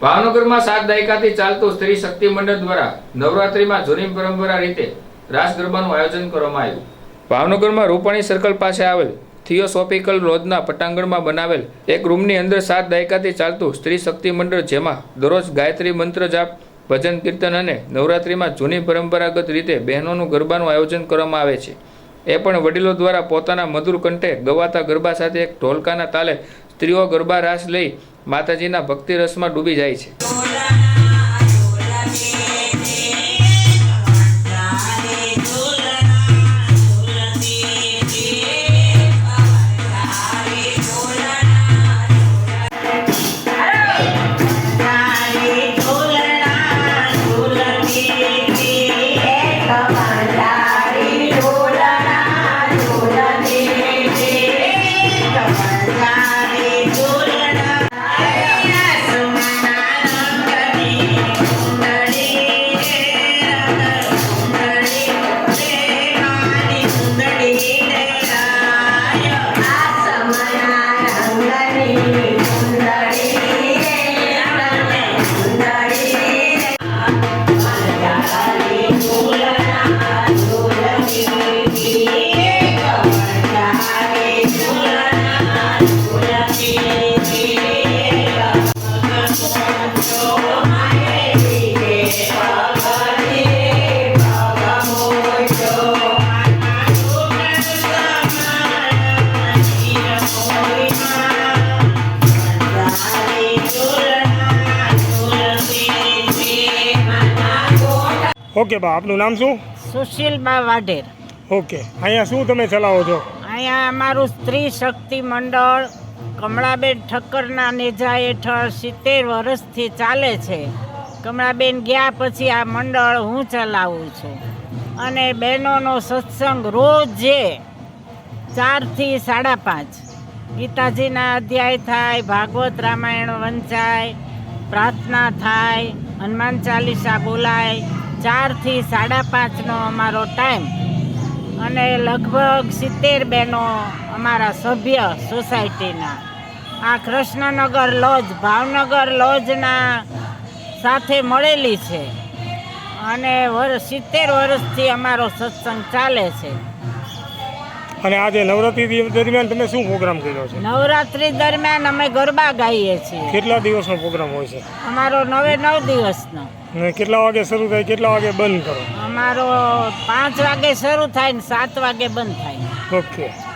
ભાવનગરમાં સાત દાયકાથી ચાલતું સ્ત્રી શક્તિ મંડળ દ્વારા નવરાત્રીમાં જૂની પરંપરા રીતે રાસ ગરબાનું આયોજન કરવામાં આવ્યું. ભાવનગરમાં રૂપાણી સર્કલ પાસે આવેલ થિયોસોફિકલ રોજના પટાંગણમાં બનાવેલ એક રૂમની અંદર સાત દાયકાથી ચાલતું સ્ત્રી શક્તિ મંડળ જેમાં દરરોજ ગાયત્રી મંત્ર જાપ, ભજન કીર્તન અને નવરાત્રીમાં જૂની પરંપરાગત રીતે બહેનોનું ગરબાનું આયોજન કરવામાં આવે છે. એ પણ વડીલો દ્વારા પોતાના મધુર કંઠે ગવાતા ગરબા સાથે એક ઢોલકાના તાલે સ્ત્રીઓ ગરબા રાસ લઈ માતાજીના ભક્તિ રસમાં ડૂબી જાય છે. ઓકે બા આપનું નામ શું? સુશીલબા વાઢેર. ઓકે અહીંયા શું તમે ચલાવો છો? અહીંયા અમારું સ્ત્રી શક્તિ મંડળ કમળાબેન ઠક્કરના નેજા હેઠળ સિત્તેર વર્ષથી ચાલે છે. કમળાબેન ગયા પછી આ મંડળ હું ચલાવું છું. અને બહેનોનો સત્સંગ રોજે ચારથી સાડા પાંચ. ગીતાજીના અધ્યાય થાય ભાગવત રામાયણ વંચાય પ્રાર્થના થાય હનુમાન ચાલીસા બોલાય ચારથી સાડા પાંચનો અમારો ટાઈમ અને લગભગ સિત્તેર બહેનો અમારા સભ્ય સોસાયટીના આ કૃષ્ણનગર લોજ ભાવનગર લોજના સાથે મળેલી છે. અને વર, સિત્તેર વર્ષથી અમારો સત્સંગ ચાલે છે. અને આજે નવરાત્રી દરમિયાન તમે શું પ્રોગ્રામ કર્યો છે? નવરાત્રી દરમિયાન અમે ગરબા ગાઈએ છીએ. કેટલા દિવસનો પ્રોગ્રામ હોય છે? અમારો નવે નવ દિવસનો. અને કેટલા વાગે શરૂ થાય કેટલા વાગે બંધ કરો? અમારો પાંચ વાગે શરૂ થાય ને સાત વાગે બંધ થાય. ઓકે.